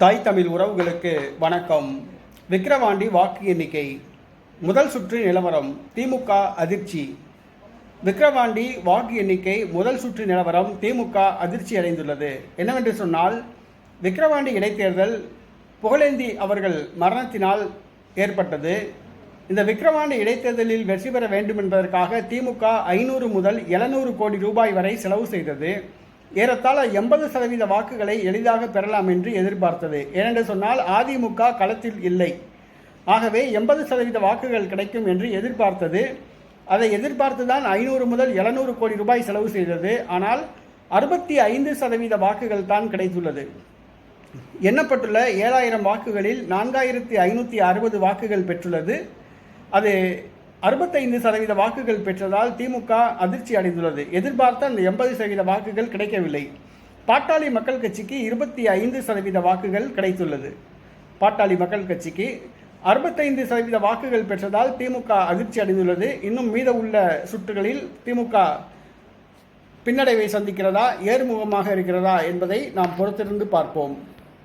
தாய் தமிழ் உறவுகளுக்கு வணக்கம். விக்கிரவாண்டி வாக்கு எண்ணிக்கை. முதல் சுற்று நிலவரம் திமுக அதிர்ச்சி. விக்கிரவாண்டி வாக்கு எண்ணிக்கை முதல் சுற்று நிலவரம் திமுக அதிர்ச்சி அடைந்துள்ளது. என்னவென்று சொன்னால் விக்கிரவாண்டி இடைத்தேர்தல் புகழேந்தி அவர்கள் மரணத்தினால் ஏற்பட்டது. இந்த விக்கிரவாண்டி இடைத்தேர்தலில் வெற்றி பெற வேண்டும் என்பதற்காக திமுக ஐநூறு முதல் எழுநூறு கோடி ரூபாய் வரை செலவு செய்தது. ஏறத்தாழ எண்பது சதவீத வாக்குகளை எளிதாக பெறலாம் என்று எதிர்பார்த்தது. ஏனென்று சொன்னால் அதிமுக களத்தில் இல்லை. ஆகவே எண்பது சதவீத வாக்குகள் கிடைக்கும் என்று எதிர்பார்த்தது. அதை எதிர்பார்த்து தான் ஐநூறு முதல் எழுநூறு கோடி ரூபாய் செலவு செய்தது. ஆனால் அறுபத்தி ஐந்து சதவீத வாக்குகள் தான் கிடைத்துள்ளது. எண்ணப்பட்டுள்ள ஏழாயிரம் வாக்குகளில் நான்காயிரத்தி ஐநூற்றி அறுபது வாக்குகள் பெற்றுள்ளது. அது அறுபத்தைந்து சதவீத வாக்குகள் பெற்றதால் திமுக அதிர்ச்சி அடைந்துள்ளது. எதிர்பார்த்த அந்த எண்பது சதவீத வாக்குகள் கிடைக்கவில்லை. பாட்டாளி மக்கள் கட்சிக்கு இருபத்தி ஐந்து சதவீத வாக்குகள் கிடைத்துள்ளது. பாட்டாளி மக்கள் கட்சிக்கு அறுபத்தைந்து சதவீத வாக்குகள் பெற்றதால் திமுக அதிர்ச்சி அடைந்துள்ளது. இன்னும் மீத உள்ள சுற்றுகளில் திமுக பின்னடைவை சந்திக்கிறதா ஏறுமுகமாக இருக்கிறதா என்பதை நாம் பொறுத்திருந்து பார்ப்போம்.